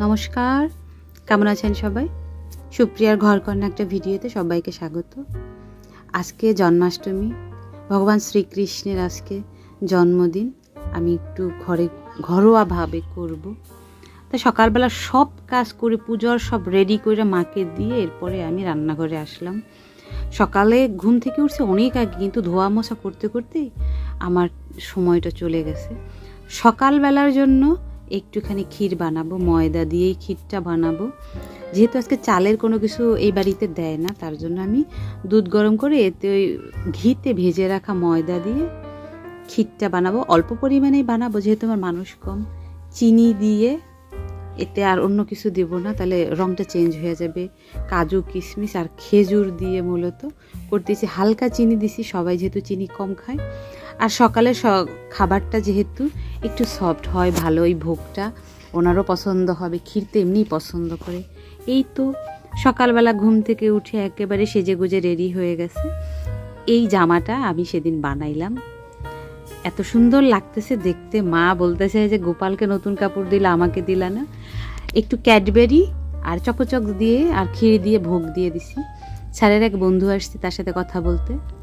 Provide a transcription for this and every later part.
নমস্কার। কেমন আছেন সবাই? সুপ্রিয়ার ঘর কন্যা একটা ভিডিওতে সবাইকে স্বাগত। আজকে জন্মাষ্টমী। ভগবান শ্রীকৃষ্ণের আজকে জন্মদিন। আমি একটু ঘরে ঘরোয়াভাবে করব। তা সকালবেলা সব কাজ করে, পুজোর সব রেডি করে মাকে দিয়ে এরপরে আমি রান্নাঘরে আসলাম। সকালে ঘুম থেকে উঠছে অনেক আগে, কিন্তু ধোয়া মোছা করতে করতেই আমার সময়টা চলে গেছে। সকালবেলার জন্য একটুখানি ক্ষীর বানাবো, ময়দা দিয়েই ক্ষীরটা বানাবো। যেহেতু আজকে চালের কোনো কিছু এই বাড়িতে দেয় না, তার জন্য আমি দুধ গরম করে এতে ওই ঘিতে ভেজে রাখা ময়দা দিয়ে ক্ষীরটা বানাবো। অল্প পরিমাণেই বানাবো, যেহেতু আমার মানুষ কম। চিনি দিয়ে এতে আর অন্য কিছু দেব না, তাহলে রঙটা চেঞ্জ হয়ে যাবে। কাজু, কিশমিশ আর খেজুর দিয়ে মূলত করতেছি। হালকা চিনি দিছি, সবাই যেহেতু চিনি কম খায়। আর সকালে স- খাবারটা যেহেতু একটু সফট হয়, ভালো ওই ভোগটা ওনারও পছন্দ হবে, ক্ষীর তো এমনিই পছন্দ করে। এই তো সকালবেলা ঘুম থেকে উঠে একেবারে সেজে গুজে রেডি হয়ে গেছে। এই জামাটা আমি সেদিন বানাইলাম। এত সুন্দর লাগতেছে দেখতে। মা বলতেছে যে, গোপালকে নতুন কাপড় দিলা আমাকে দিলা না। একটু ক্যাডবেরি আর চকচক দিয়ে আর ক্ষীর দিয়ে ভোগ দিয়ে দিছি। স্যারের এক বন্ধু আসছে তার সাথে কথা বলতে।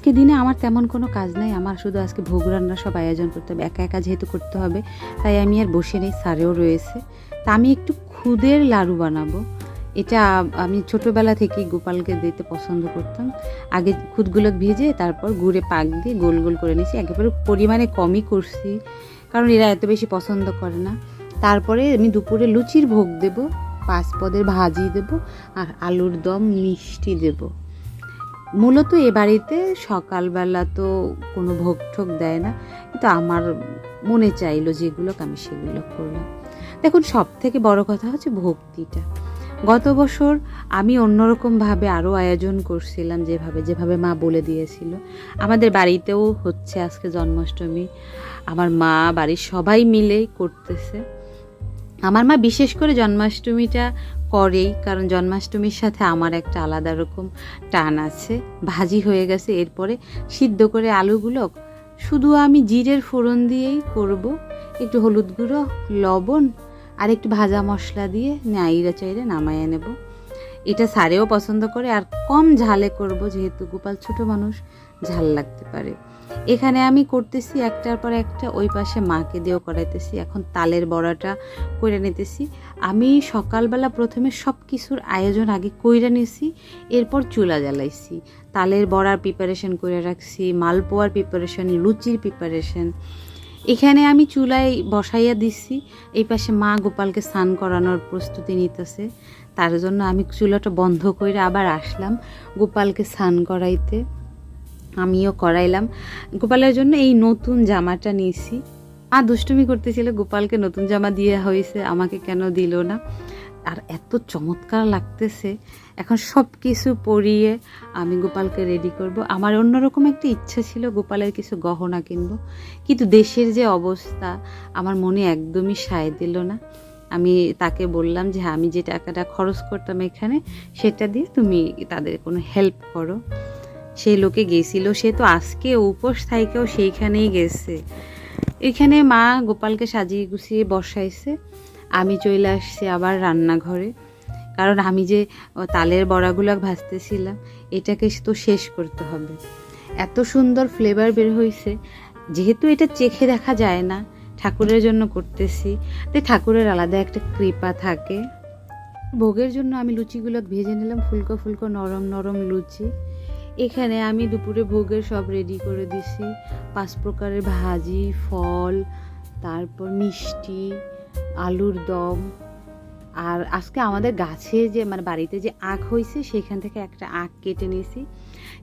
আজকে দিনে আমার তেমন কোনো কাজ নেই। আমার শুধু আজকে ভোগ রান্নার সব আয়োজন করতে হবে। একা একা যেহেতু করতে হবে, তাই আমি আর বসে নেই সারেও রয়েছে। তা আমি একটু খুদের লাড়ু বানাবো। এটা আমি ছোটোবেলা থেকেই গোপালকে দিতে পছন্দ করতাম। আগে খুদগুলো ভেজে তারপর গুড়ে পাক দিয়ে গোল গোল করে নিয়েছি। একেবারে পরিমাণে কমই করছি, কারণ এরা এত বেশি পছন্দ করে না। তারপরে আমি দুপুরে লুচির ভোগ দেব, পাঁচ পদের ভাজি দেব, আর আলুর দম মিষ্টি দেবো। মূলত এ বাড়িতে সকালবেলা তো কোনো ভোগ ঠোক দেয় না, কিন্তু আমার মনে চাইলো যেগুলো আমি সেগুলো করলাম। দেখুন সব থেকে বড় কথা হচ্ছে ভক্তিটা। গত বছর আমি অন্যরকমভাবে আরও আয়োজন করছিলাম যেভাবে যেভাবে মা বলে দিয়েছিল। আমাদের বাড়িতেও হচ্ছে আজকে জন্মাষ্টমী। আমার মা, বাড়ির সবাই মিলেই করতেছে। আমার মা বিশেষ করে জন্মাষ্টমীটা করেই কারণ জন্মাষ্টমীর সাথে আমার একটা আলাদা রকম টান আছে। ভাজি হয়ে গেছে, এরপরে সিদ্ধ করে আলুগুলো শুধু আমি জিরের ফোড়ন দিয়েই করব। একটু হলুদ গুঁড়ো, লবণ আর একটু ভাজা মশলা দিয়ে নাইরা চাইরে নামাইয়া নেব। এটা সারেও পছন্দ করে আর কম ঝালে করব যেহেতু গোপাল ছোট মানুষ, ঝাল লাগতে পারে। এখানে আমি করতেছি একটার পর একটা, ওই পাশে মাকে দিয়েও করাইতেছি। এখন তালের বড়াটা করে নিতেছি। আমি সকালবেলা প্রথমে সব কিছুর আয়োজন আগে কইরা নিছি, এরপর চুলা জ্বালাইছি। তালের বড়ার প্রিপারেশন করে রাখছি, মালপোয়ার প্রিপারেশন লুচির প্রিপারেশন এখানে আমি চুলায় বসাইয়া দিছি। এই পাশে মা গোপালকে স্নান করানোর প্রস্তুতি নিতেছে। তার জন্য আমি চুলাটা বন্ধ করে আবার আসলাম গোপালকে স্নান করাইতে। আমিও করাইলাম। গোপালের জন্য এই নতুন জামাটা নিয়েছি। মা দুষ্টুমি করতেছিল, গোপালকে নতুন জামা দিয়ে হয়েছে, আমাকে কেন দিল না? আর এত চমৎকার লাগতেছে। এখন সব কিছু পরিয়ে আমি গোপালকে রেডি করব। আমার অন্যরকম একটা ইচ্ছা ছিল গোপালের কিছু গহনা কিনবো। কিন্তু দেশের যে অবস্থা, আমার মনে একদমই সায় দিল না। আমি তাকে বললাম যে হ্যাঁ আমি যে টাকাটা খরচ করতাম এখানে, সেটা দিয়ে তুমি তাদের কোনো হেল্প করো। সেই লোকে গেছিল, সে তো আজকে উপোস থাইকেও সেইখানেই গেছে। এখানে মা গোপালকে সাজিয়ে গুছিয়ে বসাইছে। আমি চলে আসছি আবার রান্নাঘরে। কারণ আমি যে তালের বড়াগুলো ভাজতেছিলাম, এটাকে তো শেষ করতে হবে। এত সুন্দর ফ্লেভার বের হয়েছে যেহেতু এটা চেখে দেখা যায় না ঠাকুরের জন্য করতেছি। তাই ঠাকুরের আলাদা একটা কৃপা থাকে। ভোগের জন্য আমি লুচিগুলো ভেজে নিলাম, ফুলকো ফুলকো, নরম নরম লুচি। এখানে আমি দুপুরে ভোগের সব রেডি করে দিছি। পাঁচ প্রকারের ভাজি, ফল, তারপর মিষ্টি, আলুর দম আর আজকে আমাদের গাছে যে মানে বাড়িতে যে আখ হয়েছে সেখান থেকে একটা আখ কেটে নিয়েছি।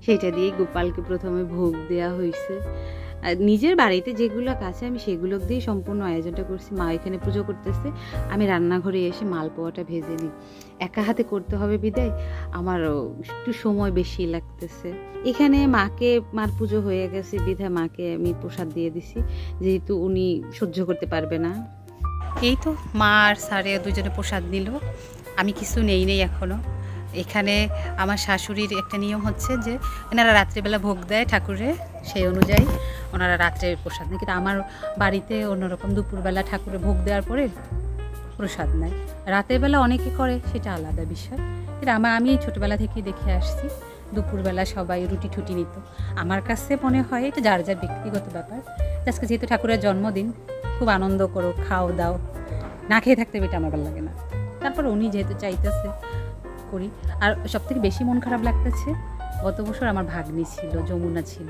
সেটা দিয়ে গোপালকে প্রথমে ভোগ দেওয়া হয়েছে নিজের বাড়িতে যেগুলো কাছে আমি সেগুলো দিয়ে সম্পূর্ণ আয়োজনটা করছি। মা এখানে পুজো করতেছে। আমি রান্নাঘরে এসে মালপোয়াটা ভেজে নিই। একা হাতে করতে হবে বিদায়। আমার একটু সময় বেশি লাগতেছে। এখানে মাকে, মার পুজো হয়ে গেছে বিধায় মাকে আমি প্রসাদ দিয়ে দিছি। যেহেতু উনি সহ্য করতে পারবে না। এই তো মা আর স্যারে দুজনে প্রসাদ নিল। আমি কিছু নেই নেই এখনও এখানে আমার শাশুড়ির একটা নিয়ম হচ্ছে যে, এনারা রাত্রিবেলা ভোগ দেয় ঠাকুরে, সেই অনুযায়ী ওনারা রাত্রে প্রসাদ নেয়। কিন্তু আমার বাড়িতে অন্যরকম দুপুরবেলা ঠাকুরে ভোগ দেওয়ার পরে প্রসাদ নেয়। রাতের বেলা অনেকে করে, সেটা আলাদা বিষয়। কিন্তু আমার আমি ছোটোবেলা থেকেই দেখে আসছি, দুপুরবেলা সবাই রুটি ঠুটি নিত। আমার কাছে মনে হয় এটা যার যার ব্যক্তিগত ব্যাপার। আজকে যেহেতু ঠাকুরের জন্মদিন খুব আনন্দ করো, খাও, দাও। না খেয়ে থাকতে এটা আমার ভালো লাগে না। তারপর উনি যেহেতু চাইতেছে, করি। আর সব থেকে বেশি মন খারাপ লাগতেছে, গত বছর আমার ভাগ্নি ছিল, যমুনা ছিল।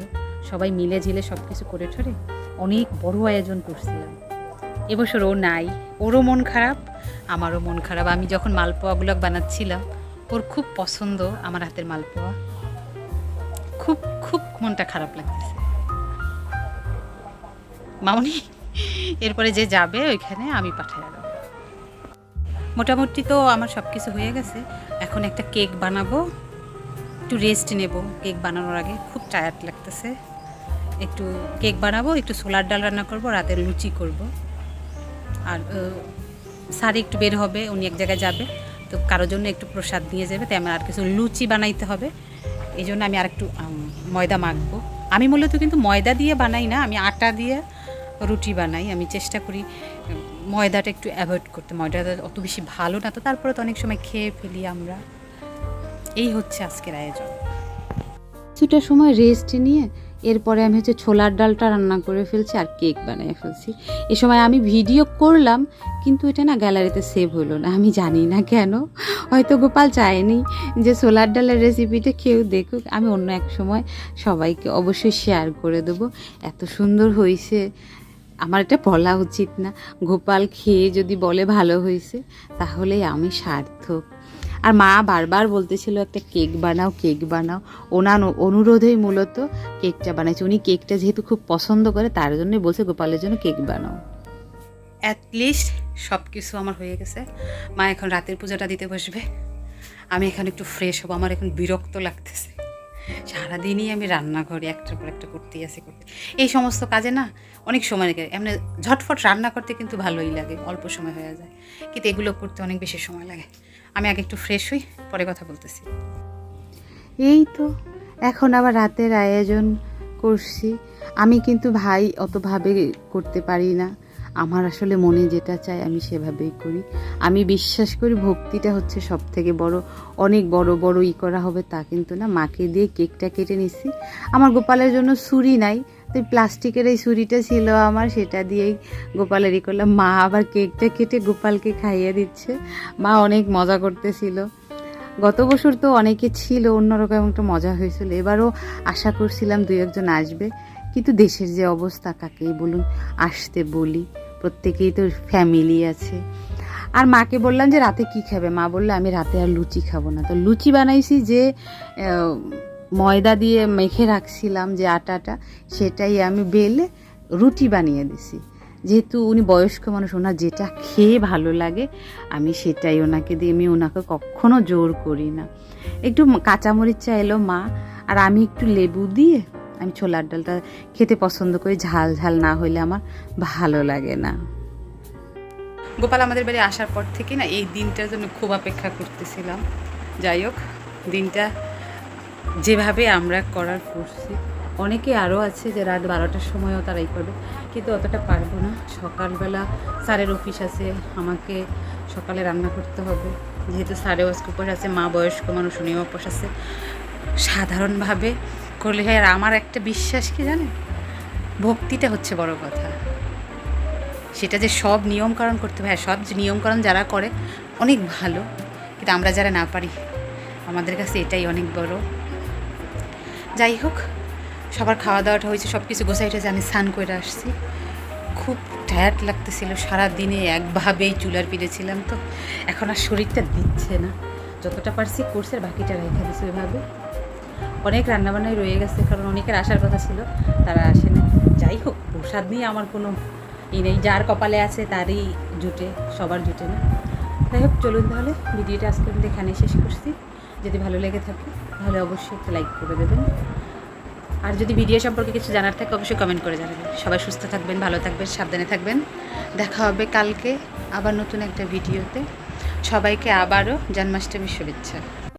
সবাই মিলে ঝিলে সব কিছু করে ঠরে অনেক বড় আয়োজন করছিলাম। এবছর ও নাই, ওরও মন খারাপ, আমারও মন খারাপ। আমি যখন মালপোয়াগুলো বানাচ্ছিলাম, ওর খুব পছন্দ আমার হাতের মালপোয়া। খুব খুব মনটা খারাপ লাগতেছে। মামনি? এরপরে যে যাবে, ওইখানে আমি পাঠিয়ে দেবো। মোটামুটি তো আমার সব কিছু হয়ে গেছে। এখন একটা কেক বানাবো। একটু রেস্ট নেব। কেক বানানোর আগে খুব টায়ার্ড লাগতেছে। একটু কেক বানাবো, একটু সোলার ডাল রান্না করব রাতের লুচি করব। আর স্যার একটু বের হবে, উনি এক জায়গায় যাবে। তো কারোর জন্য একটু প্রসাদ নিয়ে যাবে, তাই আমার আর কিছু লুচি বানাইতে হবে। এই জন্য আমি আর একটু ময়দা মাখবো। আমি মূলত কিন্তু ময়দা দিয়ে বানাই না, আমি আটা দিয়ে রুটি বানাই। আমি চেষ্টা করি, ময়দাটা একটু অ্যাভয়েড করতে। ময়দাটা অত বেশি ভালো না তো, তারপরে তো অনেক সময় খেয়ে ফেলি আমরা। এই হচ্ছে আজকের আয়োজন। কিছুটা সময় রেস্ট নিয়ে, এরপরে আমি হচ্ছে ছোলার ডালটা রান্না করে ফেলছি আর কেক বানিয়ে ফেলছি। এ সময় আমি ভিডিও করলাম, কিন্তু এটা না গ্যালারিতে সেভ হলো না। আমি জানি না কেন। হয়তো গোপাল চায়নি যে ছোলার ডালের রেসিপিটা কেউ দেখুক। আমি অন্য এক সময় সবাইকে অবশ্যই শেয়ার করে দেবো। এত সুন্দর হয়েছে। আমার এটা বলা উচিত না। গোপাল খেয়ে যদি বলে ভালো হয়েছে, তাহলেই আমি সার্থক। আর মা বারবার বলতেছিল, একটা কেক বানাও কেক বানাও। ওনার অনুরোধেই মূলত কেকটা বানাইছে। উনি কেকটা যেহেতু খুব পছন্দ করে, তার জন্যই বলছে, গোপালের জন্য কেক বানাও। অ্যাটলিস্ট সব কিছু আমার হয়ে গেছে। মা এখন রাতের পূজাটা দিতে বসবে। আমি এখন একটু ফ্রেশ হব। আমার এখন বিরক্ত লাগতেছে। সারাদিনই আমি রান্না করি একটার পর একটা করতেই আসি করতে এই সমস্ত কাজে না অনেক সময় লাগে, এমনি ঝটফট রান্না করতে কিন্তু ভালোই লাগে, অল্প সময় হয়ে যায়। কিন্তু এগুলো করতে অনেক বেশি সময় লাগে। আমি আগে একটু ফ্রেশ হই, পরে কথা বলতেছি। এই তো, এখন আবার রাতের আয়োজন করছি। আমি কিন্তু ভাই অতভাবে করতে পারি না। আমার আসলে মনে যেটা চাই আমি সেভাবেই করি। আমি বিশ্বাস করি ভক্তিটা হচ্ছে সব থেকে বড়, অনেক বড় বড় ই করা হবে তা কিন্তু না। মাকে দিয়ে কেকটা কেটে নিচ্ছি আমার গোপালের জন্য ছুরি নাই তো প্লাস্টিকের এই ছুরিটা ছিল আমার, সেটা দিয়েই গোপালের ই করলাম। মা আবার কেকটা কেটে গোপালকে খাইয়ে দিচ্ছে। মা অনেক মজা করতেছিল। গত বছর তো অনেকে ছিল, অন্যরকম একটা মজা হয়েছিল। এবারও আশা করছিলাম দুই একজন আসবে। কিন্তু দেশের যে অবস্থা, কাকেই বলুন? আসতে বলি। প্রত্যেকেই তো ফ্যামিলি আছে। আর মাকে বললাম যে, রাতে কি খাবে? মা বলল, আমি রাতে আর লুচি খাব না। তো লুচি বানাইছি যে ময়দা দিয়ে মেখে রাখছিলাম যে আটাটা, সেটাই আমি বেলে রুটি বানিয়ে দিছি। যেহেতু উনি বয়স্ক মানুষ, ওনার যেটা খেয়ে ভালো লাগে, আমি সেটাই ওনাকে দিয়ে, আমি ওনাকে কখনো জোর করি না। একটু কাঁচামরিচ চাইলো মা, আর আমি একটু লেবু দিয়ে আমি ছোলার ডালটা খেতে পছন্দ করি, ঝাল ঝাল না হইলে আমার ভালো লাগে না। গোপাল, আমাদের বাড়ি আসার পর থেকে না এই দিনটার জন্য খুব অপেক্ষা করতেছিলাম। যাই হোক, দিনটা যেভাবে আমরা করার করছি, অনেকে আরও আছে যে রাত বারোটার সময়ও তারাই করবে, কিন্তু অতটা পারব না। সকালবেলা স্যারের অফিস আছে, আমাকে সকালে রান্না করতে হবে। যেহেতু স্যারেও আজকে উপোস আছে, মা বয়স্ক মানুষ, উনিও উপোস আছে। সাধারণভাবে করলে হয় আর আমার একটা বিশ্বাস কি জানেন? ভক্তিটা হচ্ছে বড় কথা। সেটা যে সব নিয়মকানুন করতে হয় হ্যাঁ, সব যে নিয়মকানুন যারা করে অনেক ভালো। কিন্তু আমরা যারা না পারি আমাদের কাছে এটাই অনেক বড়। যাই হোক সবার খাওয়া দাওয়াটা হয়েছে সব কিছু গোসাইটা আমি স্নান করে আসছি। খুব টায়ার্ড লাগতেছিল সারা দিনে একভাবেই চুলার পিড়েছিলাম তো। এখন আর শরীরটা দিচ্ছে না। যতটা পারছি কোর্সের বাকিটা রেখে দিচ্ছে ওইভাবে। অনেক রান্নাবান্নাই রয়ে গেছে, কারণ অনেকের আসার কথা ছিল, তারা আসে না যাই হোক, প্রসাদ নিয়ে আমার কোনো ই নেই, যার কপালে আছে তারই জুটে, সবার জুটে না। যাই হোক, চলুন তাহলে, ভিডিওটা আজকে আমি এখানে শেষ করছি। যদি ভালো লেগে থাকে, তাহলে অবশ্যই একটা লাইক করে দেবেন। আর যদি ভিডিও সম্পর্কে কিছু জানার থাকে, অবশ্যই কমেন্ট করে জানাবেন। সবাই সুস্থ থাকবেন, ভালো থাকবেন, সাবধানে থাকবেন। দেখা হবে কালকে আবার নতুন একটা ভিডিওতে। সবাইকে আবারও জন্মাষ্টমীর শুভেচ্ছা।